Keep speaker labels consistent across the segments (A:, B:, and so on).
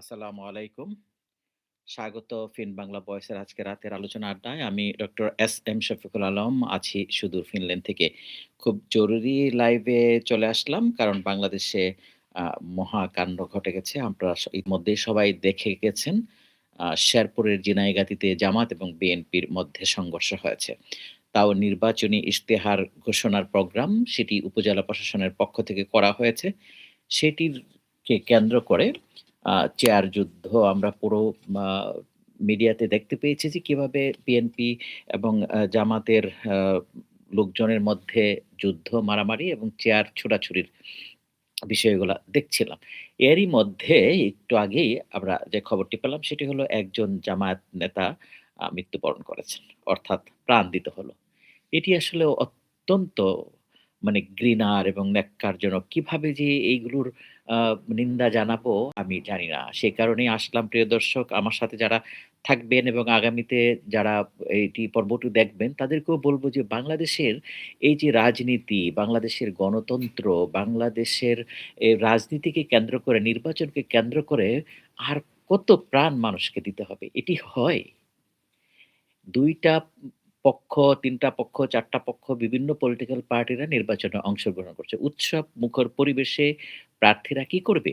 A: আসসালামু আলাইকুম। স্বাগত ফিন বাংলা বয়সের আজকে রাতের আলোচনা আড্ডায়। আমি doctor S M Shafiqul Alam আছি সুদূর ফিনল্যান্ড থেকে। খুব জরুরি লাইভে চলে আসলাম কারণ বাংলাদেশে মহাকাণ্ড ঘটে গেছে। আপনারা ইতিমধ্যেই সবাই দেখে গেছেন। শেরপুরের ঝিনাইগাতীতে জামাত এবং বিএনপির মধ্যে সংঘর্ষ হয়েছে। তাও নির্বাচনী ইশতেহার ঘোষণার প্রোগ্রাম সেটি উপজেলা প্রশাসনের পক্ষ থেকে করা হয়েছে। সেটির কে কেন্দ্র করে চেয়ার যুদ্ধ আমরা পুরো মিডিয়াতে দেখতে পেয়েছি যে কীভাবে বিএনপি এবং জামাতের লোকজনের মধ্যে যুদ্ধ, মারামারি এবং চেয়ার ছোড়াছুড়ির বিষয়গুলা দেখছিলাম। এরই মধ্যে একটু আগেই আমরা যে খবরটি পেলাম সেটি হলো একজন জামায়াত নেতা মৃত্যুবরণ করেছেন। অর্থাৎ প্রাণ দিতে হলো। এটি আসলে অত্যন্ত মানে ঘৃণার এবং ন্যাক্কারজনক। কীভাবে যে এইগুলোর নিন্দা জানাব আমি জানি না। সে কারণেই আসলাম প্রিয় দর্শক আমার সাথে যারা থাকবেন এবং আগামীতে যারা এইটি পর্বটি দেখবেন তাদেরকেও বলব যে বাংলাদেশের এই যে রাজনীতি, বাংলাদেশের গণতন্ত্র, বাংলাদেশের রাজনীতিকে কেন্দ্র করে নির্বাচনকে কেন্দ্র করে আর কত প্রাণ মানুষকে দিতে হবে? এটি হয়? ২ টা পক্ষ, তিনটা পক্ষ, চারটা পক্ষ বিভিন্ন পলিটিক্যাল পার্টিরা নির্বাচনে অংশগ্রহণ করছে। উৎসব মুখর পরিবেশে প্রার্থীরা কি করবে?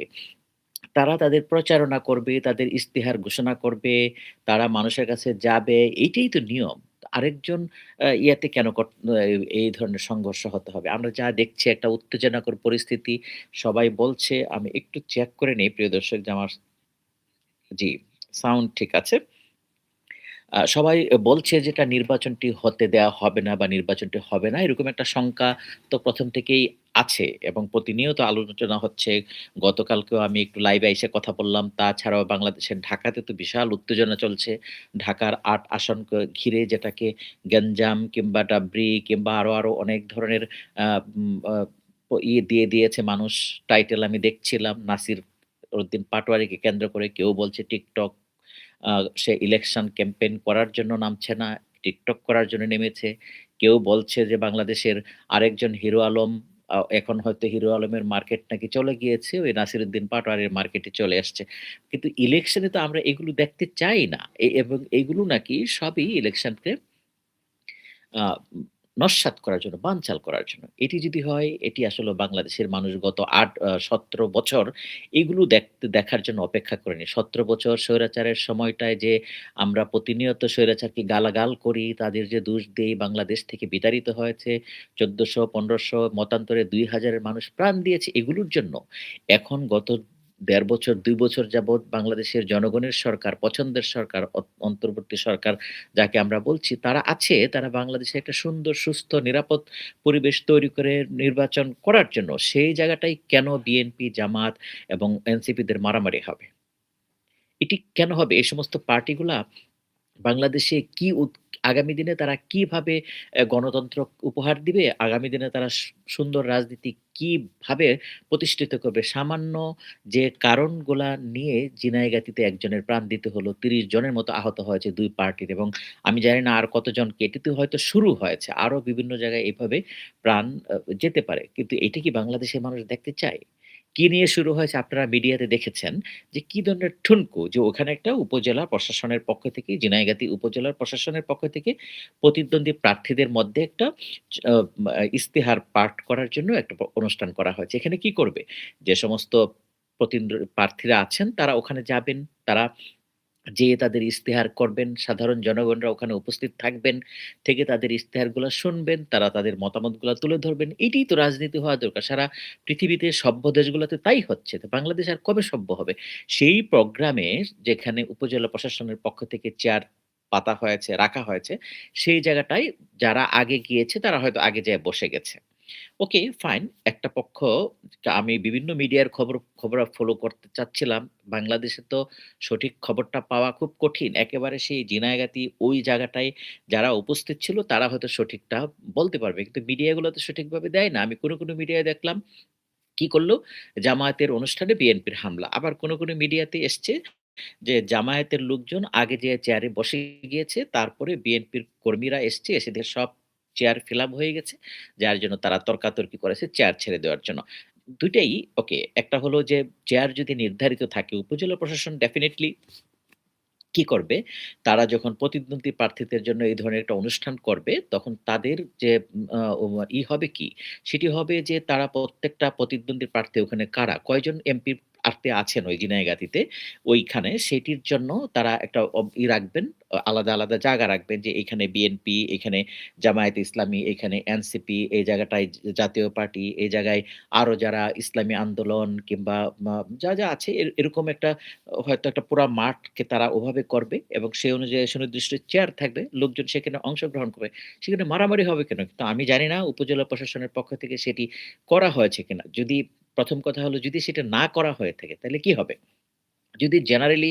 A: তারা তাদের প্রচারণা করবে, তাদের ইস্তেহার ঘোষণা করবে, তারা মানুষের কাছে যাবে। এইটাই তো নিয়ম। আরেকজন ইয়াতে কেন এই ধরনের সংঘর্ষ হতে হবে? আমরা যা দেখছি একটা উত্তেজনাকর পরিস্থিতি। সবাই বলছে আমি একটু চেক করে নেই প্রিয় দর্শক যে আমার জি, সাউন্ড ঠিক আছে। সবাই বলছে যে এটা নির্বাচনটি হতে দেয়া হবে না বা নির্বাচনটি হবে না। এরকম একটা শঙ্কা তো প্রথম থেকেই আছে এবং প্রতিনিয়ত আলোচনা হচ্ছে। গতকালকেও আমি একটু লাইভে এসে কথা বললাম। তাছাড়াও বাংলাদেশের ঢাকাতে তো বিশাল উত্তেজনা চলছে। ঢাকার আট আসনকে ঘিরে যেটাকে গ্যাঞ্জাম কিংবা ডাবরি কিংবা আরও আরও অনেক ধরনের ইয়ে দিয়ে দিয়েছে মানুষ। টাইটেল আমি দেখছিলাম, নাসির উদ্দিন পাটোয়ারিকে কেন্দ্র করে কেউ বলছে টিকটক সে ইলেকশন ক্যাম্পেইন করার জন্য নামছে না, টিকটক করার জন্য নেমেছে। কেউ বলছে যে বাংলাদেশের আরেকজন হিরো আলম এখন হয়তো হিরো আলমের মার্কেট নাকি চলে গিয়েছে। ওই নাসিরুদ্দিন পাটোয়ারির মার্কেটে চলে আসছে। কিন্তু ইলেকশনে তো আমরা এগুলো দেখতে চাই না। এবং এগুলো নাকি সবই ইলেকশনকে নস্যাৎ করার জন্য, বানচাল করার জন্য। এটি যদি হয় এটি আসলে বাংলাদেশের মানুষ গত আট সতেরো বছর এগুলো দেখতে দেখার জন্য অপেক্ষা করেনি। ১৭ বছর স্বৈরাচারের সময়টায় যে আমরা প্রতিনিয়ত স্বৈরাচারকে গালাগাল করি, তাদের যে দোষ দেই, বাংলাদেশ থেকে বিতাড়িত হয়েছে ১৪০০, ১৫০০ মতান্তরে দুই হাজারের মানুষ প্রাণ দিয়েছে এগুলোর জন্য। এখন গত ১.৫ বছর, দুই বছর যাবৎ বাংলাদেশের জনগণের সরকার, পছন্দের সরকার, অন্তর্বর্তী সরকার যাকে আমরা বলছি, তারা আছে, তারা বাংলাদেশে একটা সুন্দর, সুস্থ, নিরাপদ পরিবেশ তৈরি করে নির্বাচন করার জন্য। সেই জায়গাটাই কেন বিএনপি, জামাত এবং এনসিপিদের মারামারি হবে? এটি কেন হবে? এই সমস্ত পার্টিগুলা বাংলাদেশে কি আগামী দিনে তারা কীভাবে গণতন্ত্র উপহার দিবে? আগামী দিনে তারা সুন্দর রাজনীতি কীভাবে প্রতিষ্ঠিত করবে? সামান্য যে কারণগুলা নিয়ে ঝিনাইগাতীতে একজনের প্রাণ দিতে হলো, ৩০ জনের মতো আহত হয়েছে দুই পার্টির এবং আমি জানি না আর কতজনকে এটিতে হয়তো শুরু হয়েছে। আরও বিভিন্ন জায়গায় এভাবে প্রাণ যেতে পারে। কিন্তু এটা কি বাংলাদেশের মানুষ দেখতে চায়? কি নিয়ে শুরু হয়েছে আপনারা মিডিয়াতে দেখেছেন যে কি ধরনের ঠুনকু যে ওখানে একটা উপজেলা প্রশাসনের পক্ষ থেকে জিনাইগাতি উপজেলার প্রশাসনের পক্ষ থেকে প্রতিদ্বন্দ্বী প্রার্থীদের মধ্যে একটা ইশতেহার পাঠ করার জন্য একটা অনুষ্ঠান করা হয়েছে। এখানে কি করবে? যে সমস্ত প্রতিদ্বন্দ্বী প্রার্থীরা আছেন, তারা ওখানে যাবেন। তারা যেয়ে তাদের ইশতেহার করবেন। সাধারণ জনগণরা ওখানে উপস্থিত থাকবেন। থেকে তাদের ইশতেহারগুলা শুনবেন। তারা তাদের মতামতগুলা তুলে ধরবেন। এটিই তো রাজনীতি হওয়া দরকার। সারা পৃথিবীতে সভ্য দেশগুলোতে তাই হচ্ছে। তো বাংলাদেশ আর কবে সভ্য হবে? সেই প্রোগ্রামে যেখানে উপজেলা প্রশাসনের পক্ষ থেকে চেয়ার পাতা হয়েছে, রাখা হয়েছে, সেই জায়গাটায় যারা আগে গিয়েছে তারা হয়তো আগে যেয়ে বসে গেছে। Okay fine. একটা পক্ষ আমি বিভিন্ন মিডিয়ার খবর খবর ফলো করতে চাচ্ছিলাম। বাংলাদেশে তো সঠিক খবরটা পাওয়া খুব কঠিন। একেবারে সেই ঝিনাইগাতী ওই জায়গাটায় যারা উপস্থিত ছিল তারা হয়তো সঠিকটা বলতে পারবে। কিন্তু মিডিয়াগুলো তো সঠিকভাবে দেয় না। আমি কোনো কোনো মিডিয়ায় দেখলাম কি করল জামায়াতের অনুষ্ঠানে বিএনপির হামলা। আবার কোনো কোনো মিডিয়াতে এসছে যে জামায়াতের লোকজন আগে যে চেয়ারে বসে গিয়েছে। তারপরে বিএনপির কর্মীরা এসছে, এসে সব চেয়ার ফিল হয়ে গেছে। যার জন্য তারা তর্কাতর্কি করেছে চেয়ার ছেড়ে দেওয়ার জন্য। ২ টাই ওকে। একটা হলো যে চেয়ার যদি নির্ধারিত থাকে উপজেলা প্রশাসন ডেফিনেটলি কি করবে? তারা যখন প্রতিদ্বন্দ্বী প্রার্থীদের জন্য এই ধরনের একটা অনুষ্ঠান করবে, তখন তাদের যে ই হবে কি? সেটি হবে যে তারা প্রত্যেকটা প্রতিদ্বন্দ্বী প্রার্থী ওখানে কারা, কয়জন এমপি প্রার্থী আছেন ওই ঝিনাইগাতীতে, ওইখানে সেটির জন্য তারা একটা ই রাখবেন, আলাদা, আলাদা জায়গা রাখবেন যে এখানে বিএনপি, এখানে জামায়াতে ইসলামী, এখানে এনসিপি, এই জায়গাটায় জাতীয় পার্টি, এই জায়গায় আরও যারা ইসলামী আন্দোলন কিংবা যা, যা আছে এরকম একটা হয়তো একটা পুরা মাঠকে তারা ওভাবে করবে এবং সেই অনুযায়ী সুনির্দিষ্ট চেয়ার থাকবে। লোকজন সেখানে অংশগ্রহণ করবে। সেখানে মারামারি হবে কেন? কিন্তু আমি জানি না উপজেলা প্রশাসনের পক্ষ থেকে সেটি করা হয়েছে কিনা। যদি ১ম কথা হলো যদি সেটা না করা হয়ে থাকে তাহলে কি হবে? যদি জেনারেলি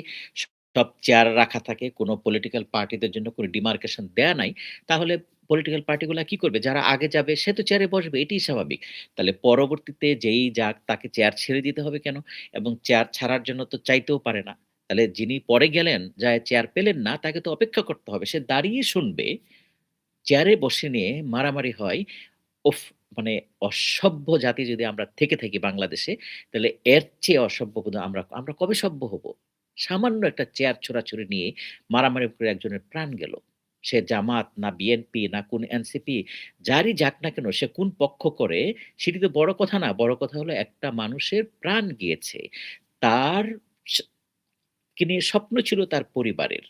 A: সব চেয়ার রাখা থাকে, কোনো পলিটিক্যাল পার্টিদের জন্য কোনো ডিমার্কেশন দেয়া নাই, তাহলে পলিটিক্যাল পার্টিগুলা কি করবে? যারা আগে যাবে সে তো চেয়ারে বসবে এটিই স্বাভাবিক। তাহলে পরবর্তীতে যেই যাক তাকে চেয়ার ছেড়ে দিতে হবে কেন? এবং চেয়ার ছাড়ার জন্য তো চাইতেও পারে না। তাহলে যিনি পরে গেলেন, যায়ে চেয়ার পেলেন না, তাকে তো অপেক্ষা করতে হবে। সে দাঁড়িয়ে শুনবে। চেয়ারে বসে নিয়ে মারামারি হয়। উফ! মানে অসভ্য জাতি যদি আমরা থেকে থাকি বাংলাদেশে, তাহলে এর চেয়ে অসভ্য বোধহয় আমরা আমরা কবে সভ্য হব? সামান্য একটা চেয়ার ছোড়াছুড়ি নিয়ে মারামারি করে একজনের প্রাণ গেল। সে জামাত না বিএনপি না কোন এনসিপি যারই যাক না কেন সে কোন পক্ষ করে সেটি তো বড় কথা না। বড় কথা হলো একটা মানুষের প্রাণ গিয়েছে। তার নিয়ে স্বপ্ন ছিল তার পরিবারের।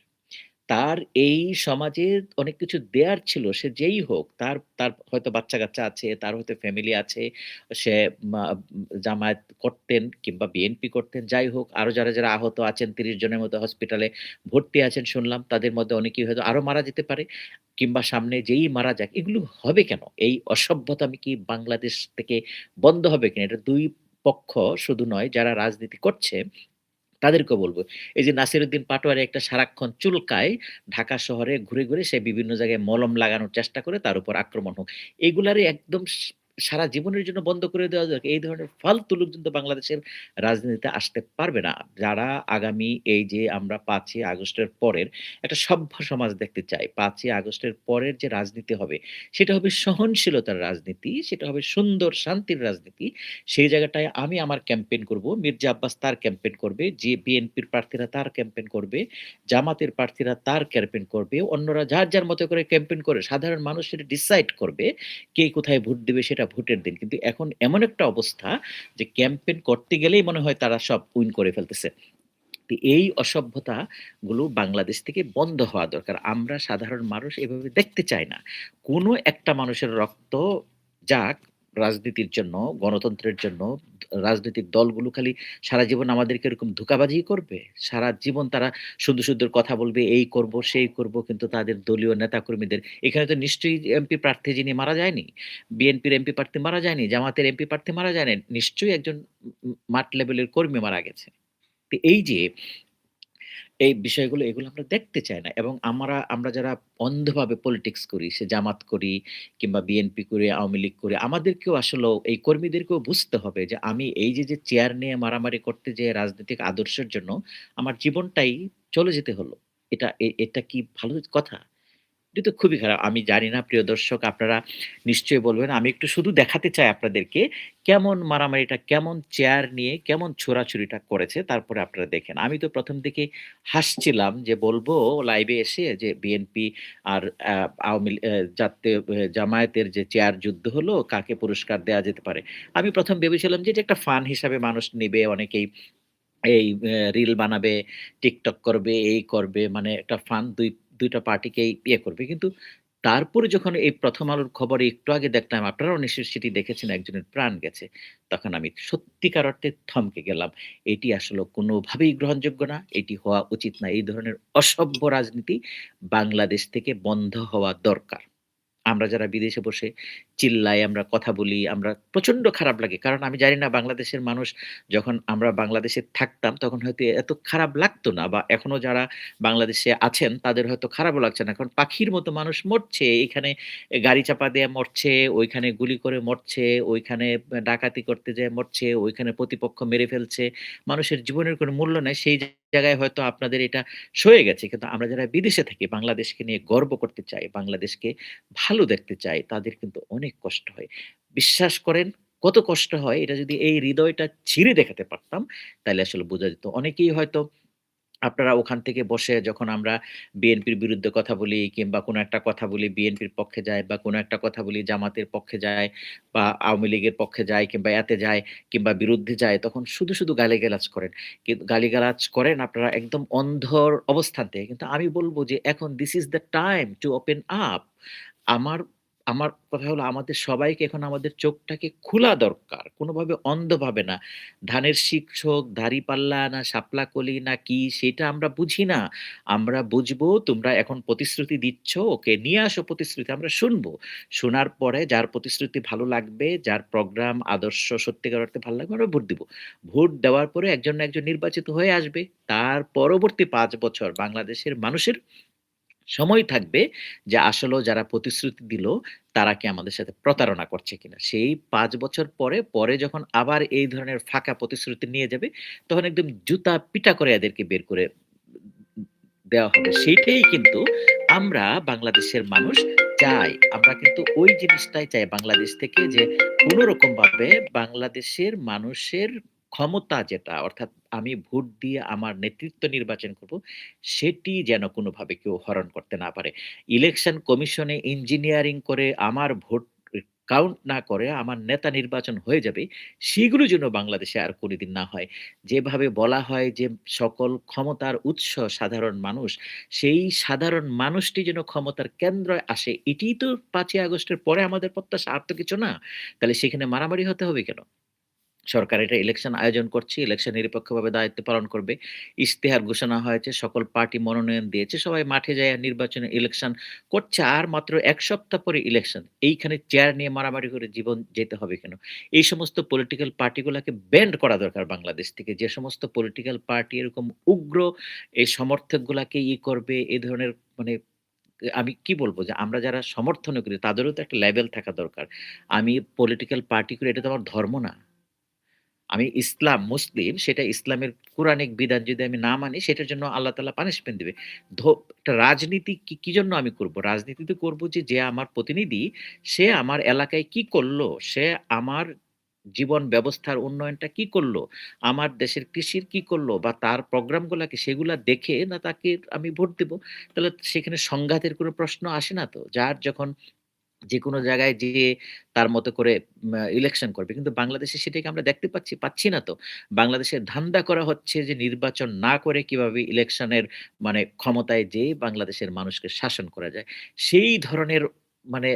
A: তার এই সমাজে অনেক কিছু দেয়ার ছিল। সে যেই হোক, তার তার হয়তো বাচ্চা-কাচ্চা আছে, তার হয়তো ফ্যামিলি আছে। সে জামায়াত করতেন কিংবা বিএনপি করতেন, যাই হোক। আরও যারা, যারা আহত আছেন ৩০ জনের মতো হসপিটালে ভর্তি আছেন শুনলাম। তাদের মধ্যে অনেকেই হয়তো আরও মারা যেতে পারে। কিংবা সামনে যেই মারা যাক, এগুলো হবে কেন? এই অসভ্যতা আমি কি বাংলাদেশ থেকে বন্ধ হবে কিনা? এটা দুই পক্ষ শুধু নয়, যারা রাজনীতি করছে তাদেরকেও বলব এই যে নাসিরুদ্দিন পাটোয়ারি একটা সারাক্ষণ চুলকায়, ঢাকা শহরে ঘুরে, ঘুরে সে বিভিন্ন জায়গায় মলম লাগানোর চেষ্টা করে তার উপর আক্রমণ হোক। এগুলারই একদম সারা জীবনের জন্য বন্ধ করে দেওয়া যাক। এই ধরনের ফালতু লোকজন তো বাংলাদেশের রাজনীতিতে আসতে পারবে না। যারা আগামী এই যে আমরা ৫ ই আগস্টের পরের একটা সভ্য সমাজ দেখতে চাই। ৫ ই আগস্টের পরের যে রাজনীতি হবে, সেটা হবে সহনশীলতার রাজনীতি, সেটা হবে সুন্দর শান্তির রাজনীতি। সেই জায়গাটায় আমি আমার ক্যাম্পেইন করব। মির্জা আব্বাস তার ক্যাম্পেইন করবে। যে বিএনপির প্রার্থীরা তার ক্যাম্পেইন করবে। জামাতের প্রার্থীরা তার ক্যাম্পেইন করবে। অন্যরা যার, যার মতো করে ক্যাম্পেইন করে সাধারণ মানুষ সেটা ডিসাইড করবে। কে কোথায় ভোট দিবে সেটা ভোটের দিন। কিন্তু এখন এমন একটা অবস্থা যে ক্যাম্পেন করতে গেলেই মনে হয় তারা সব উইন করে ফেলতেছে। এই অসভ্যতা গুলো বাংলাদেশ থেকে বন্ধ হওয়া দরকার। আমরা সাধারণ মানুষ এভাবে দেখতে চাই না। কোনো একটা মানুষের রক্ত যাক রাজনীতির জন্য, গণতন্ত্রের জন্য, রাজনৈতিক দলগুলো খালি সারা জীবন আমাদেরকে এরকম ধোঁকাবাজিই করবে? সারা জীবন তারা সুন্দর, সুন্দর কথা বলবে, এই করব, সেই করব কিন্তু তাদের দলীয় নেতাকর্মীদের এখানে তো নিশ্চয়ই এমপি প্রার্থী যিনি মারা যায়নি। বিএনপির এমপি প্রার্থী মারা যায়নি। জামাতের এমপি প্রার্থী মারা যায়নি। নিশ্চয়ই একজন মাঠ লেভেলের কর্মী মারা গেছে। এই যে এই বিষয়গুলো এগুলো আমরা দেখতে চাই না এবং আমরা আমরা যারা অন্ধভাবে পলিটিক্স করি, সে জামাত করি কিংবা বিএনপি করি, আওয়ামী লীগ করি, আমাদেরকেও আসলে এই কর্মীদেরকেও বুঝতে হবে যে আমি এই যে, যে চেয়ার নিয়ে মারামারি করতে যে রাজনৈতিক আদর্শের জন্য আমার জীবনটাই চলে যেতে হলো। এটা এটা কি ভালো কথা? এটা তো খুবই খারাপ। আমি জানি না প্রিয় দর্শক আপনারা নিশ্চয়ই বলবেন। আমি একটু শুধু দেখাতে চাই আপনাদেরকে কেমন মারামারিটা, কেমন চেয়ার নিয়ে কেমন ছোড়াছুড়িটা করেছে তারপরে আপনারা দেখেন। আমি তো ১ম দিকে হাসছিলাম যে বলব লাইভে এসে যে বিএনপি আর আওয়ামী জাতীয় জামায়াতের যে চেয়ার যুদ্ধ হলো, কাকে পুরস্কার দেওয়া যেতে পারে। আমি প্রথম ভেবেছিলাম যে এটা একটা ফান হিসাবে মানুষ নেবে অনেকেই এই রিল বানাবে, টিকটক করবে, এই করবে মানে একটা ফান ২ ২ পার্টিকে পার্টিকেই ইয়ে করবে। কিন্তু তারপরে যখন এই প্রথম আলোর খবরে একটু আগে দেখলাম, আপনারাও নিশ্চয়ই সেটি দেখেছেন একজনের প্রাণ গেছে। তখন আমি সত্যিকার অর্থে থমকে গেলাম। এটি আসলে কোনোভাবেই গ্রহণযোগ্য না। এটি হওয়া উচিত না। এই ধরনের অসভ্য রাজনীতি বাংলাদেশ থেকে বন্ধ হওয়া দরকার। আমরা যারা বিদেশে বসে চিল্লাই, আমরা কথা বলি, আমরা প্রচণ্ড খারাপ লাগে। কারণ আমি জানি না বাংলাদেশের মানুষ যখন আমরা বাংলাদেশে থাকতাম তখন হয়তো এত খারাপ লাগতো না বা এখনও যারা বাংলাদেশে আছেন তাদের হয়তো খারাপও লাগছে না। কারণ পাখির মতো মানুষ মরছে। এখানে গাড়ি চাপা দিয়ে মরছে, ওইখানে গুলি করে মরছে, ওইখানে ডাকাতি করতে যেয়ে মরছে, ওইখানে প্রতিপক্ষ মেরে ফেলছে। মানুষের জীবনের কোনো মূল্য নাই। সেই জায়গায় হয়তো আপনাদের এটা সয়ে গেছে। কিন্তু আমরা যারা বিদেশে থাকি বাংলাদেশকে নিয়ে গর্ব করতে চাই, বাংলাদেশকে ভালো দেখতে চাই, তাদের কিন্তু অনেক কষ্ট হয়। বিশ্বাস করেন কত কষ্ট হয় এটা যদি এই হৃদয়টা ছিঁড়ে দেখাতে পারতাম, তাইলে আসলে বোঝা যেত। অনেকেই হয়তো আপনারা ওখান থেকে বসে যখন আমরা বিএনপির বিরুদ্ধে কথা বলি কিংবা কোনো একটা কথা বলি বিএনপির পক্ষে যায় বা কোনো একটা কথা বলি জামাতের পক্ষে যায় বা আওয়ামী লীগের পক্ষে যায় কিংবা এতে যায় কিংবা বিরুদ্ধে যায় তখন শুধু, শুধু গালিগালাজ করেন। কিন্তু গালিগালাজ করেন আপনারা একদম অন্ধর অবস্থান থেকে। কিন্তু আমি বলব যে এখন this is the time to open up আমার আমার কথা হলো আমাদের সবাইকে এখন আমাদের চোখটাকে খোলা দরকার। কোনোভাবে অন্ধভাবে না। ধানের শীষক, দাঁড়িপাল্লা না শাপলা কলি না কি সেটা আমরা বুঝি না। আমরা বুঝব তোমরা এখন প্রতিশ্রুতি দিচ্ছ, ওকে নিয়ে আসো প্রতিশ্রুতি আমরা শুনব। শোনার পরে যার প্রতিশ্রুতি ভালো লাগবে, যার প্রোগ্রাম আদর্শ সত্যিকার অর্থে ভালো লাগবে আমরা ভোট দিব। ভোট দেওয়ার পরে একজন না একজন নির্বাচিত হয়ে আসবে। তার পরবর্তী পাঁচ বছর বাংলাদেশের মানুষের সময় থাকবে যে আসলেও যারা প্রতিশ্রুতি দিল তারা কি আমাদের সাথে প্রতারণা করছে কিনা। সেই পাঁচ বছর পরে, পরে যখন আবার এই ধরনের ফাঁকা প্রতিশ্রুতি নিয়ে যাবে তখন একদম জুতা পিটা করে এদেরকে বের করে দেওয়া হবে। সেইটাই কিন্তু আমরা বাংলাদেশের মানুষ চাই। আমরা কিন্তু ওই জিনিসটাই চাই বাংলাদেশ থেকে যে কোন রকমভাবে বাংলাদেশের মানুষের ক্ষমতা যেটা অর্থাৎ আমি ভোট দিয়ে আমার নেতৃত্ব নির্বাচন করব, সেটি যেন কোনোভাবে কেউ হরণ করতে না পারে। ইলেকশন কমিশনে ইঞ্জিনিয়ারিং করে আমার ভোট কাউন্ট না করে আমার নেতা নির্বাচন হয়ে যাবে, সেগুলো যেন বাংলাদেশে আর কোনদিন না হয়। যেভাবে বলা হয় যে সকল ক্ষমতার উৎস সাধারণ মানুষ, সেই সাধারণ মানুষটি যেন ক্ষমতার কেন্দ্র আসে, এটিই তো পাঁচই আগস্টের পরে আমাদের প্রত্যাশা, আর তো কিছু না। তাহলে সেখানে মারামারি হতে হবে কেন? সরকার এটা ইলেকশন আয়োজন করছে, ইলেকশন নিরপেক্ষভাবে দায়িত্ব পালন করবে। ইশতেহার ঘোষণা হয়েছে, সকল পার্টি মনোনয়ন দিয়েছে। সবাই মাঠে যাইয়া নির্বাচনে ইলেকশন করছে। আর মাত্র এক সপ্তাহ পরে ইলেকশন। এইখানে চেয়ার নিয়ে মারামারি করে জীবন যেতে হবে কেন? এই সমস্ত পলিটিক্যাল পার্টিগুলোকে ব্যান্ড করা দরকার বাংলাদেশ থেকে। যে সমস্ত পলিটিক্যাল পার্টি এরকম উগ্র এই সমর্থকগুলাকে ই করবে, এ ধরনের মানে আমি কি বলব যে আমরা যারা সমর্থনও করি তাদেরও তো একটা লেভেল থাকা দরকার। আমি পলিটিক্যাল পার্টি করি এটা তো আমার ধর্ম না। আমি ইসলাম, মুসলিম সেটা ইসলামের কোরআনিক বিধান যদি আমি না মানি সেটার জন্য আল্লাহ তাআলা পানিশমেন্ট দেবে রাজনীতি কি, কি জন্য আমি করব? রাজনীতি তো করব যে, যে আমার প্রতিনিধি সে আমার এলাকায় কি করল? সে আমার জীবন ব্যবস্থার উন্নয়নটা কি করল? আমার দেশের কৃষির কি করল? বা তার প্রোগ্রামগুলোকে সেগুলা দেখে না তাকে আমি ভোট দিব? তাহলে সেখানে সংঘাতের কোনো প্রশ্ন আসে না তো। যার যখন যেকোনো জায়গায় যে তার মতো করে ইলেকশন করবে। কিন্তু বাংলাদেশে সেটাকে আমরা দেখতে পাচ্ছি? পাচ্ছি না তো। বাংলাদেশের ধান্দা করা হচ্ছে যে নির্বাচন না করে কীভাবে ইলেকশনের মানে ক্ষমতায় যেয়ে বাংলাদেশের মানুষকে শাসন করা যায়। সেই ধরনের মানে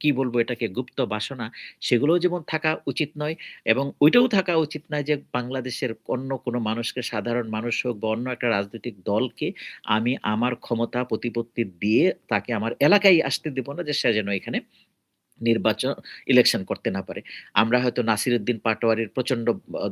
A: কি বলব এটাকে, গুপ্ত বাসনা, সেগুলোও যেমন থাকা উচিত নয় এবং ওইটাও থাকা উচিত নয় যে বাংলাদেশের অন্য কোনো মানুষকে, সাধারণ মানুষ হোক বা অন্য একটা রাজনৈতিক দলকে আমি আমার ক্ষমতা, প্রতিপত্তি দিয়ে তাকে আমার এলাকায় আসতে দেব না যে সে যেন এখানে নির্বাচন ইলেকশন করতে না পারে। আমরা হয়তো নাসিরুদ্দিন পাটোয়ারির প্রচণ্ড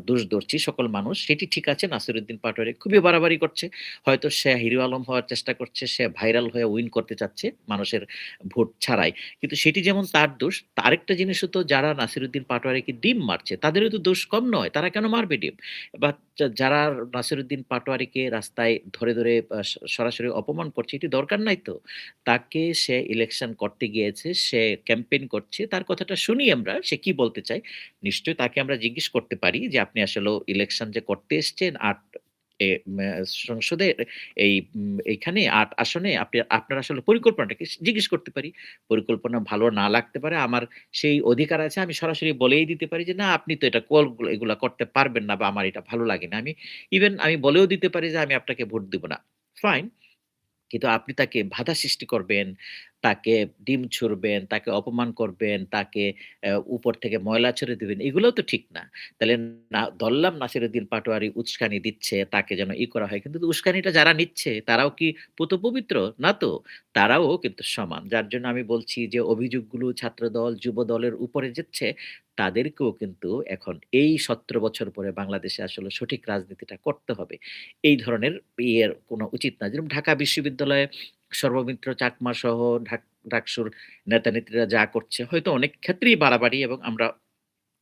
A: দোষ ধরছি সকল মানুষ। সেটি ঠিক আছে নাসিরুদ্দিন পাটোয়ারি খুবই বাড়াবাড়ি করছে। হয়তো সে হিরো আলম হওয়ার চেষ্টা করছে, সে ভাইরাল হয়ে উইন করতে চাচ্ছে মানুষের ভোট ছাড়াই। কিন্তু সেটি যেমন তার দোষ, আরেকটা জিনিসও তো যারা নাসিরুদ্দিন পাটোয়ারিকে ডিম মারছে তাদেরও তো দোষ কম নয়। তারা কেন মারবে ডিম? বা যারা নাসিরুদ্দিন পাটোয়ারিকে রাস্তায় ধরে, ধরে সরাসরি অপমান করছে এটি দরকার নাই তো। তাকে সে ইলেকশন করতে গিয়েছে, সে ক্যাম্পেইন করছে। তার কথাটা শুনি আমরা সে কি বলতে চাই নিশ্চয়ই তাকে আমরা জিজ্ঞেস করতে পারি যে, "আপনি আসলে ইলেকশন যে করতে এসছেন ৮ এ সংসদে এই এইখানে ৮ আসনে আপনি আপনার আসলে পরিকল্পনাটা কি?" জিজ্ঞেস করতে পারি। পরিকল্পনা ভালো না লাগতে পারে। আমার সেই অধিকার আছে। আমি সরাসরি বলেই দিতে পারি যে, "না আপনি তো এটা কল এগুলা করতে পারবেন না বা আমার এটা ভালো লাগে না।" আমি ইভেন আমি বলেও দিতে পারি যে, "আমি আপনাকে ভোট দিব না।" ফাইন। কিন্তু আপনি তাকে বাধা সৃষ্টি করবেন, তাকে ডিম ছুড়বেন, তাকে অপমান করবেন, তাকে উপর থেকে ময়লা ছুড়ে দিবেন। এগুলোও তো ঠিক না। তাহলে না ধরলাম নাসিরুদ্দিন পাটোয়ারি উস্কানি দিচ্ছে, তাকে যেন ই করা হয়। কিন্তু উস্কানিটা যারা নিচ্ছে তারাও কি পুত-পবিত্র? না তো। তারাও কিন্তু সমান। যার জন্য আমি বলছি যে অভিযোগগুলো ছাত্রদল, যুবদলের উপরে যাচ্ছে, তাদেরকেও কিন্তু এখন এই ১৭ বছর পরে বাংলাদেশে আসলে সঠিক রাজনীতিটা করতে হবে। এই ধরনের ইয়ের কোনো উচিত না। যেরকম ঢাকা বিশ্ববিদ্যালয়ে সর্বমিত্র চাকমা সহ ঢাক ঢাকসুর নেতা-নেত্রীরা যা করছে হয়তো অনেক ক্ষেত্রেই বাড়াবাড়ি এবং আমরা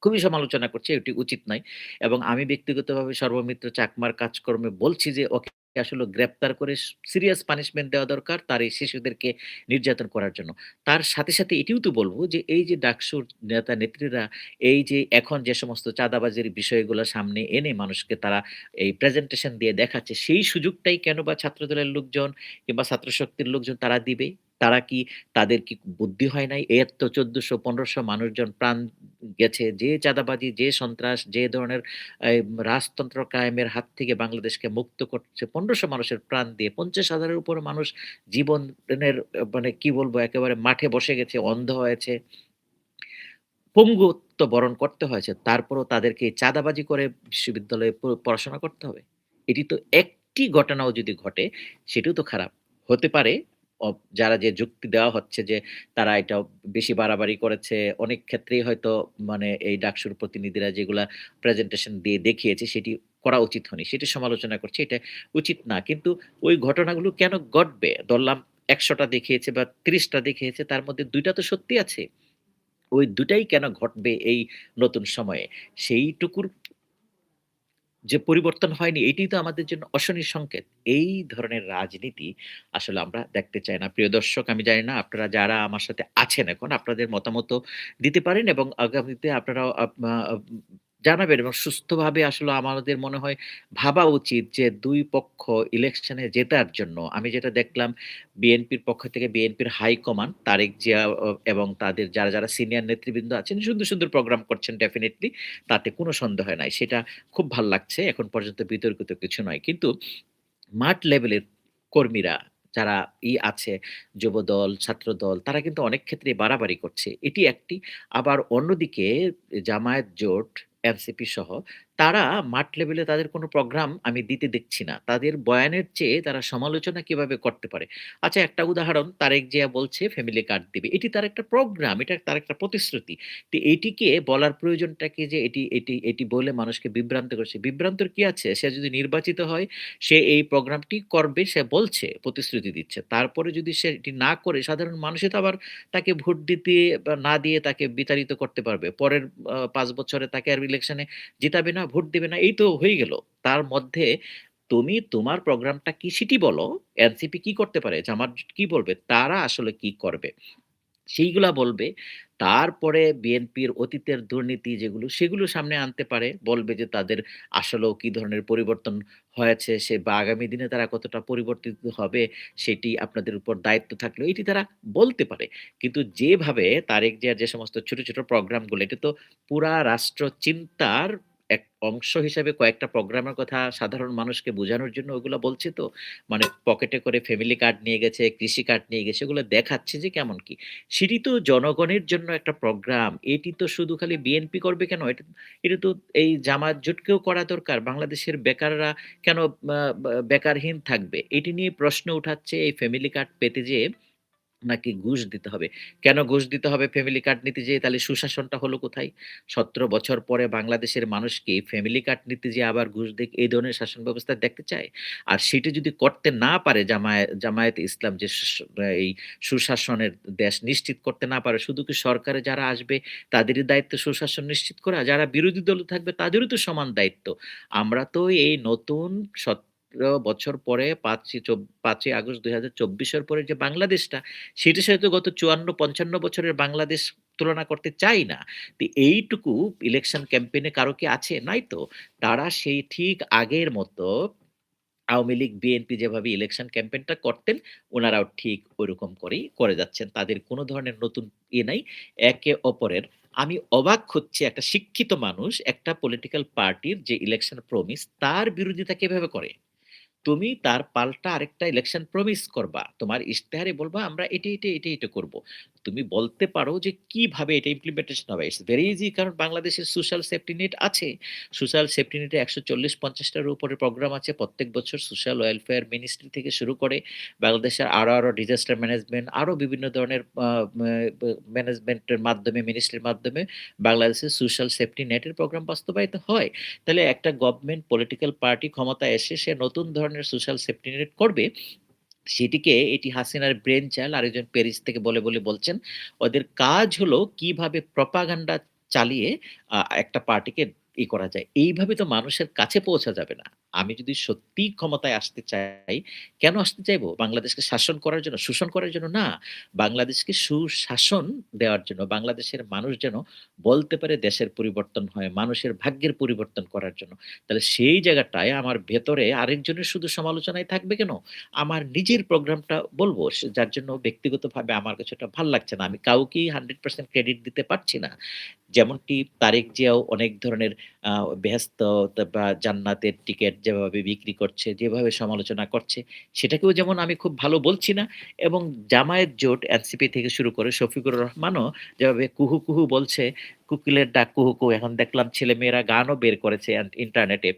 A: খুবই সমালোচনা করছে এটি উচিত নয়। এবং আমি ব্যক্তিগতভাবে সর্বমিত্র চাকমার কাজকর্মে বলছি যে ওকে আসলে গ্রেপ্তার করে সিরিয়াস পানিশমেন্ট দেওয়া দরকার তার এই শিশুদেরকে নির্যাতন করার জন্য। তার সাথে, সাথে এটিও তো বলব যে এই যে ডাকসুর নেতা-নেত্রীরা এই যে এখন যে সমস্ত চাঁদাবাজির বিষয়গুলো সামনে এনে মানুষকে তারা এই প্রেজেন্টেশন দিয়ে দেখাচ্ছে, সেই সুযোগটাই কেন বা ছাত্রদলের লোকজন কিংবা ছাত্রশক্তির লোকজন তারা দিবে? তারা কি তাদের কি বুদ্ধি হয় নাই? এর তো ১৪০০-১৫০০ মানুষজন প্রাণ গেছে। যে চাঁদাবাজি, যে সন্ত্রাস, যে ধরনের রাজতন্ত্র কায়েমের হাত থেকে বাংলাদেশকে মুক্ত করছে পনেরোশো মানুষের প্রাণ দিয়ে পঞ্চাশ হাজারের উপরে মানুষ জীবনের মানে কি বলব একেবারে মাঠে বসে গেছে, অন্ধ হয়েছে। পঙ্গুত্ব বরণ করতে হয়েছে। তারপরও তাদেরকে চাঁদাবাজি করে বিশ্ববিদ্যালয়ে পড়াশোনা করতে হবে। এটি তো একটি ঘটনাও যদি ঘটে সেটিও তো খারাপ। হতে পারে যারা যে যুক্তি দেওয়া হচ্ছে যে তারা এটা বেশি বাড়াবাড়ি করেছে। অনেক ক্ষেত্রেই হয়তো মানে এই ডাকসুর প্রতিনিধিরা যেগুলা প্রেজেন্টেশন দিয়ে দেখিয়েছে সেটি করা উচিত হয়নি। সেটি সমালোচনা করছে, এটা উচিত না। কিন্তু ওই ঘটনাগুলো কেন ঘটবে? ধরলাম একশোটা দেখিয়েছে বা ৩০ টা দেখিয়েছে, তার মধ্যে দুইটা তো সত্যি আছে। ওই ২ টাই কেন ঘটবে এই নতুন সময়ে? সেইটুকুর যে পরিবর্তন হয়নি এটি তো আমাদের জন্য অশনির সংকেত। এই ধরনের রাজনীতি আসলে আমরা দেখতে চাই না। প্রিয় দর্শক, আমি জানি না আপনারা যারা আমার সাথে আছেন এখন, আপনাদের মতামত দিতে পারেন এবং আগামীতে আপনারা জানাবেন এবং সুস্থভাবে আসলে আমাদের মনে হয় ভাবা উচিত যে দুই পক্ষ ইলেকশনে জেতার জন্য আমি যেটা দেখলাম বিএনপির পক্ষ থেকে বিএনপির হাইকমান্ড তারেক জিয়া এবং তাদের যারা, যারা সিনিয়র নেতৃবৃন্দ আছেন সুন্দর, সুন্দর প্রোগ্রাম করছেন ডেফিনেটলি তাতে কোনো সন্দেহ নাই। সেটা খুব ভালো লাগছে। এখন পর্যন্ত বিতর্কিত কিছু নয়। কিন্তু মাঠ লেভেলের কর্মীরা যারা ই আছে যুবদল, ছাত্রদল তারা কিন্তু অনেক ক্ষেত্রেই বাড়াবাড়ি করছে। এটি একটি। আবার অন্যদিকে জামায়াত জোট, এনসিপি সহ তারা মাঠ লেভেলে তাদের কোনো প্রোগ্রাম আমি দিতে দেখছি না। তাদের বয়ানের চেয়ে তারা সমালোচনা কীভাবে করতে পারে। আচ্ছা একটা উদাহরণ তারেক জিয়া বলছে ফ্যামিলি কার্ড দিবে। এটি তার একটা প্রোগ্রাম, এটা তার একটা প্রতিশ্রুতি। তো এটিকে বলার প্রয়োজনটা কি যে এটি এটি এটি বলে মানুষকে বিভ্রান্ত করছে। বিভ্রান্তর কি আছে? সে যদি নির্বাচিত হয় সে এই প্রোগ্রামটি করবে সে বলছে, প্রতিশ্রুতি দিচ্ছে। তারপরে যদি সে এটি না করে সাধারণ মানুষে তো আবার তাকে ভোট দিতে না দিয়ে তাকে বিতাড়িত করতে পারবে। পরের পাঁচ বছরে তাকে আর ইলেকশনে জিতাবে না, ভোট দেবে না। এই তো হয়ে গেল। তার মধ্যে তুমি তোমার প্রোগ্রামটা কি সেটি বলো। এনসিপি কি করতে পারে? জামাত কি বলবে? তারা আসলে কি করবে? সেইগুলা বলবে। তারপরে বিএনপির অতীতের দুর্নীতি যেগুলো সেগুলো সামনে আনতে পারে। বলবে যে তাদের আসলেও কি ধরনের পরিবর্তন হয়েছে সে বা আগামী দিনে তারা কতটা পরিবর্তিত হবে সেটি আপনাদের উপর দায়িত্ব থাকলেও এটি তারা বলতে পারে। কিন্তু যেভাবে তারেক জিয়ার যে সমস্ত ছোট, ছোট প্রোগ্রামগুলো এটা তো পুরা রাষ্ট্র চিন্তার অংশ হিসেবে কয়েকটা প্রোগ্রামের কথা সাধারণ মানুষকে বোঝানোর জন্য ওগুলো বলছে তো। মানে পকেটে করে ফ্যামিলি কার্ড নিয়ে গেছে, কৃষি কার্ড নিয়ে গেছে ওগুলো দেখাচ্ছে যে কেমন কি। সেটি তো জনগণের জন্য একটা প্রোগ্রাম। এটি তো শুধু খালি বিএনপি করবে কেন? এটা এটা তো এই জামাত জোটকেও করা দরকার। বাংলাদেশের বেকাররা কেন বেকারহীন থাকবে? এটি নিয়ে প্রশ্ন উঠাচ্ছে এই ফ্যামিলি কার্ড পেতে যেয়ে নাকি ঘুষ দিতে হবে। কেন ঘুষ দিতে হবে ফ্যামিলি কার্ড নিতে যেয়ে? তাহলে সুশাসনটা হলো কোথায়? ১৭ বছর পরে বাংলাদেশের মানুষ কি ফ্যামিলি কার্ড নিতে যেয়ে আবার ঘুষ দিক এই ধরনের শাসন ব্যবস্থা দেখতে চায়? আর সেটি যদি করতে না পারে জামায়া জামায়াতে ইসলাম যে এই সুশাসনের দেশ নিশ্চিত করতে না পারে, শুধু কি সরকারে যারা আসবে তাদেরই দায়িত্ব সুশাসন নিশ্চিত করা? যারা বিরোধী দল থাকবে তাদেরও তো সমান দায়িত্ব। আমরা তো এই নতুন ১৭ বছর পরে ৫ই চব ৫ই আগস্ট ২০২৪ এর পরে যে বাংলাদেশটা সেটির সাথে গত ৫৪-৫৫ বছরের বাংলাদেশ তুলনা করতে চাই না। তো এইটুকু ইলেকশন ক্যাম্পেইন কারও কি আছে? নাই তো। তারা সেই ঠিক আগের মতো আওয়ামী লীগ, বিএনপি যেভাবে ইলেকশন ক্যাম্পেইনটা করতেন ওনারাও ঠিক ঐরকম করেই করে যাচ্ছেন। তাদের কোনো ধরনের নতুন ইয়ে নাই। একে অপরের আমি অবাক হচ্ছে একটা শিক্ষিত মানুষ একটা পলিটিক্যাল পার্টির যে ইলেকশন প্রমিস তার বিরোধিতা কীভাবে করে? তুমি তার পাল্টা আরেকটা ইলেকশন প্রমিস করবা। তোমার ইশতেহারে বলবা আমরা এটা, এটা, এটা, এটা করব। তুমি বলতে পারো যে কীভাবে এটা ইমপ্লিমেন্টেশন হবে। ইটস ভেরি ইজি কারণ বাংলাদেশের সোশ্যাল সেফটি নেট আছে। সোশ্যাল সেফটি নেটে ১৪০-৫০ টার উপরে প্রোগ্রাম আছে। প্রত্যেক বছর সোশ্যাল ওয়েলফেয়ার মিনিস্ট্রি থেকে শুরু করে বাংলাদেশের আরও আরও ডিজাস্টার ম্যানেজমেন্ট আরও বিভিন্ন ধরনের ম্যানেজমেন্টের মাধ্যমে মিনিস্ট্রির মাধ্যমে বাংলাদেশের সোশ্যাল সেফটি নেটের প্রোগ্রাম বাস্তবায়িত হয়। তাহলে একটা গভর্নমেন্ট পলিটিক্যাল পার্টি ক্ষমতায় এসে সে নতুন ধরনের সোশ্যাল সেফটি নেট করবে। সেটিকে এটি হাসিনার ব্রেন চাইল্ড আরেকজন প্যারিস থেকে বলে, বলে বলছেন। ওদের কাজ হলো কীভাবে প্রপাগান্ডা চালিয়ে একটা পার্টিকে ই করা যায়। এইভাবে তো মানুষের কাছে পৌঁছা যাবে না। আমি যদি সত্যিই ক্ষমতায় আসতে চাই, কেন আসতে চাইব? বাংলাদেশকে শাসন করার জন্য, শোষণ করার জন্য না। বাংলাদেশকে সুশাসন দেওয়ার জন্য, বাংলাদেশের মানুষ যেন বলতে পারে দেশের পরিবর্তন হয়, মানুষের ভাগ্যের পরিবর্তন করার জন্য। তাহলে সেই জায়গাটায় আমার ভেতরে আরেকজনের শুধু সমালোচনায় থাকবে কেন? আমার নিজের প্রোগ্রামটা বলব, যার জন্য ব্যক্তিগতভাবে আমার কাছে এটা ভালো লাগছে না। আমি কাউকেই 100% ক্রেডিট দিতে পারছি না। যেমনটি তারেক জিয়াও অনেক ধরনের আ বেহেশত বা জান্নাতের টিকেট যেভাবে বিক্রি করছে, যেভাবে সমালোচনা করছে, সেটাকেও যেমন আমি খুব ভালো বলছি না এবং জামায়াত জোট এনসিপি থেকে শুরু করে শফিকুর রহমানও যেভাবে কুহু, কুহু বলছে, কুকিলের ডাক কুহু, কুহু। এখন দেখলাম ছেলেমেয়েরা গানও বের করেছে ইন্টারনেটে।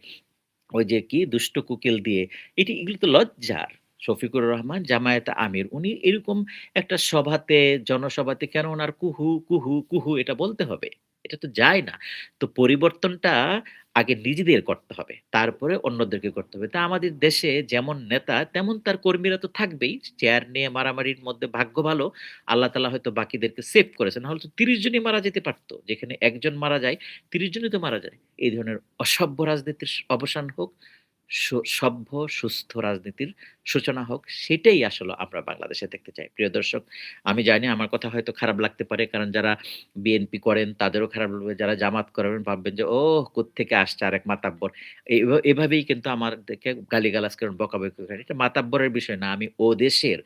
A: ওই যে কি দুষ্ট কুকিল দিয়ে। এটি এগুলো তো লজ্জার। শফিকুর রহমান জামায়াতে আমির। উনি এরকম একটা সভাতে, জনসভাতে কেন ওনার কুহু, কুহু, কুহু এটা বলতে হবে? এটা তো যায় না। তো পরিবর্তনটা আগে নিজেদের করতে হবে। তারপরে অন্যদেরকে করতে হবে। তা আমাদের দেশে যেমন নেতা তেমন তার কর্মীরা তো থাকবেই। চেয়ার নিয়ে মারামারির মধ্যে ভাগ্য ভালো আল্লাহ তালা হয়তো বাকিদেরকে সেভ করেছেন। নাহলে তো ৩০ জনই মারা যেতে পারত। যেখানে একজন মারা যায়, ৩০ জনই তো মারা যায়। এই ধরনের অসভ্য রাজনীতির অবসান হোক, সভ্য সুস্থ রাজনীতির সূচনা হোক, সেটাই আসলে আমরা বাংলাদেশে দেখতে চাই। প্রিয় দর্শক, আমি জানি আমার কথা হয়তো খারাপ লাগতে পারে। কারণ যারা বিএনপি করেন তাদেরও খারাপ লাগবে। যারা জামাত করেন ভাববেন যে, "ওহ! কোত্থেকে আসছে আরেক মাতাব্বর।" এভা এভাবেই কিন্তু আমার আমাদেরকে গালিগালাজ করেন, বকাবকি করেন। এটা মাতাব্বরের বিষয় না। আমি ও দেশের,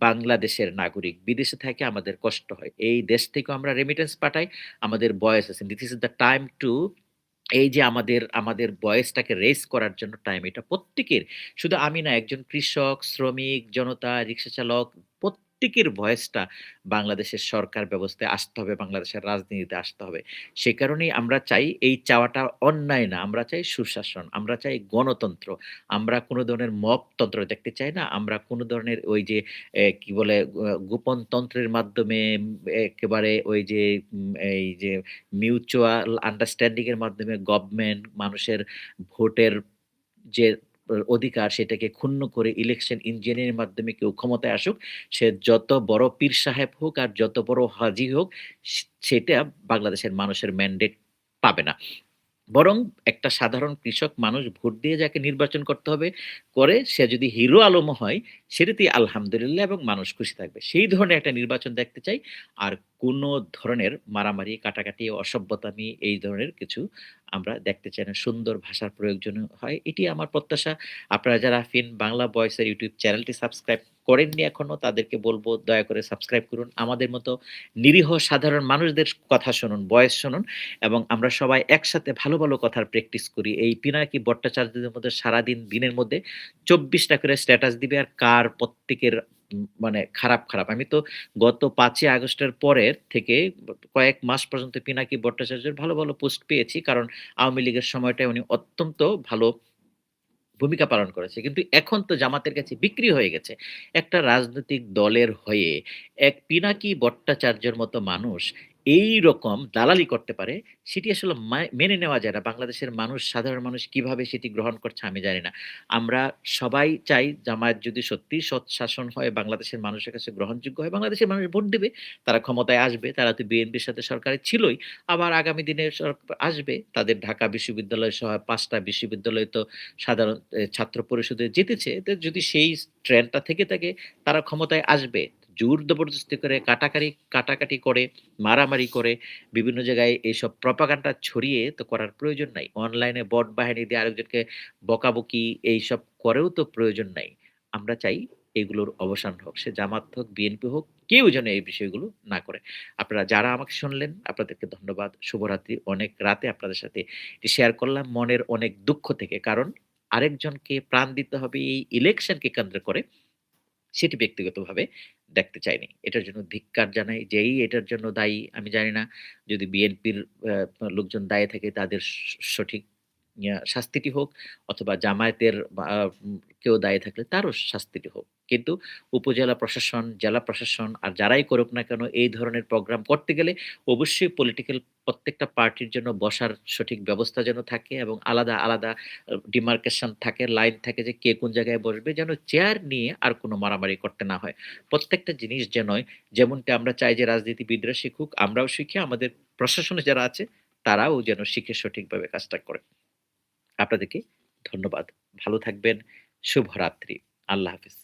A: বাংলাদেশের নাগরিক। বিদেশে থাইকা আমাদের কষ্ট হয়। এই দেশ থেকেও আমরা রেমিটেন্স পাঠাই। আমাদের বয়স আছে। This is the time to এই যে আমাদের, আমাদের বয়সটাকে রেস করার জন্য টাইম এটা প্রত্যেকের। শুধু আমি না একজন কৃষক, শ্রমিক, জনতা, রিক্সা চালক প্রত্যেকের ভয়েসটা বাংলাদেশের সরকার ব্যবস্থায় আসতে হবে, বাংলাদেশের রাজনীতিতে আসতে হবে। সে কারণেই আমরা চাই এই চাওয়াটা অন্যায় না। আমরা চাই সুশাসন, আমরা চাই গণতন্ত্র। আমরা কোনো ধরনের মপতন্ত্র দেখতে চাই না। আমরা কোনো ধরনের ওই যে কি বলে গোপন তন্ত্রের মাধ্যমে একেবারে ওই যে এই যে মিউচুয়াল আন্ডারস্ট্যান্ডিং এর মাধ্যমে গভর্নমেন্ট মানুষের ভোটের যে অধিকার সেটাকে ক্ষুণ্ণ করে ইলেকশন ইঞ্জিনিয়ারের মাধ্যমে কেউ ক্ষমতায় আসুক, সে যত বড় পীর সাহেব হোক আর যত বড় হাজি হোক, সেটা বাংলাদেশের মানুষের ম্যান্ডেট পাবে না। বরং একটা সাধারণ কৃষক মানুষ ভোট দিয়ে যাকে নির্বাচন করতে হবে, করে সে যদি হিরো আলম হয়, সেটাতেই আলহামদুলিল্লাহ এবং মানুষ খুশি থাকবে। সেই ধরনের একটা নির্বাচন দেখতে চাই। আর কোনো ধরনের মারামারি, কাটাকাটি, অসভ্যতামি এই ধরনের কিছু আমরা দেখতে চাই না। সুন্দর ভাষার প্রয়োগ যেন হয়। এটি আমার প্রত্যাশা। আপনারা যারা ফিন বাংলা ভয়েস এর ইউটিউব চ্যানেলটি সাবস্ক্রাইব করেননি এখনও তাদেরকে বলব দয়া করে সাবস্ক্রাইব করুন। আমাদের মতো নিরীহ সাধারণ মানুষদের কথা শুনুন, বয়স শুনুন এবং আমরা সবাই একসাথে ভালো, ভালো কথার প্র্যাকটিস করি। এই পিনাকি ভট্টাচার্যদের মধ্যে সারাদিন দিনের মধ্যে চব্বিশটা করে স্ট্যাটাস দিবে আর কার প্রত্যেকের মানে খারাপ, খারাপ। আমি তো গত পাঁচই আগস্টের পরের থেকে কয়েক মাস পর্যন্ত পিনাকি ভট্টাচার্যের ভালো, ভালো পোস্ট পেয়েছি। কারণ আওয়ামী লীগের সময়টায় উনি অত্যন্ত ভালো ভূমিকা পালন করেছে। কিন্তু এখন তো জামাতের কাছে বিক্রি হয়ে গেছে। একটা রাজনৈতিক দলের হয়ে এক পিনাকি ভট্টাচার্যের মতো মানুষ এইরকম দালালি করতে পারে, সেটি আসলে মেনে নেওয়া যায় না। বাংলাদেশের মানুষ, সাধারণ মানুষ কীভাবে সেটি গ্রহণ করছে আমি জানি না। আমরা সবাই চাই জামায়াত যদি সত্যিই সৎ শাসন হয়, বাংলাদেশের মানুষের কাছে গ্রহণযোগ্য হয়, বাংলাদেশের মানুষ ভোট দেবে তারা ক্ষমতায় আসবে। তারা তো বিএনপির সাথে সরকারে ছিলই। আবার আগামী দিনে আসবে। তাদের ঢাকা বিশ্ববিদ্যালয় সহ পাঁচটা বিশ্ববিদ্যালয় তো সাধারণ ছাত্র পরিষদে জিতেছে। যদি সেই ট্রেন্ডটা থেকে থাকে, তারা ক্ষমতায় আসবে। জোর জবরদস্তি করে, কাটাকারি কাটাকাটি করে, মারামারি করে, বিভিন্ন জায়গায় এইসব প্রপাগান্ডা ছড়িয়ে তো করার প্রয়োজন নাই। অনলাইনে বট বাহিনী দিয়ে আরেকজনকে বকাবকি এইসব করেও তো প্রয়োজন নাই। আমরা চাই এগুলোর অবসান হোক। সে জামাত হোক, বিএনপি হোক, কেউ যেন এই বিষয়গুলো না করে। আপনারা যারা আমাকে শুনলেন, আপনাদেরকে ধন্যবাদ। শুভরাত্রি। অনেক রাতে আপনাদের সাথে এটি শেয়ার করলাম মনের অনেক দুঃখ থেকে। কারণ আরেকজনকে প্রাণ দিতে হবে এই ইলেকশনকে কেন্দ্র করে, সেটি ব্যক্তিগতভাবে দেখতে চাইনি। এটার জন্য ধিক্কার জানাই। যেই এটার জন্য দায়ী, আমি জানি না যদি বিএনপির লোকজন দায়ী থাকে, তাদের সঠিক শাস্তিটি হোক অথবা জামায়াতের কেউ দায়ী থাকলে তারও শাস্তিটি হোক। কিন্তু উপজেলা প্রশাসন, জেলা প্রশাসন আর যারাই করুক না কেন এই ধরনের প্রোগ্রাম করতে গেলে অবশ্যই পলিটিক্যাল প্রত্যেকটা পার্টির জন্য বসার সঠিক ব্যবস্থা যেন থাকে এবং আলাদা, আলাদা ডিমার্কেশন থাকে, লাইন থাকে যে কে কোন জায়গায় বসবে যেন চেয়ার নিয়ে আর কোনো মারামারি করতে না হয়। প্রত্যেকটা জিনিস যেন যেমনটা আমরা চাই যে রাজনীতিবিদরা শিখুক, আমরাও শিখি, আমাদের প্রশাসনে যারা আছে তারাও যেন শিখে সঠিকভাবে কাজটা করে। আপনাদেরকে ধন্যবাদ। ভালো থাকবেন। শুভরাত্রি। আল্লাহ হাফেজ।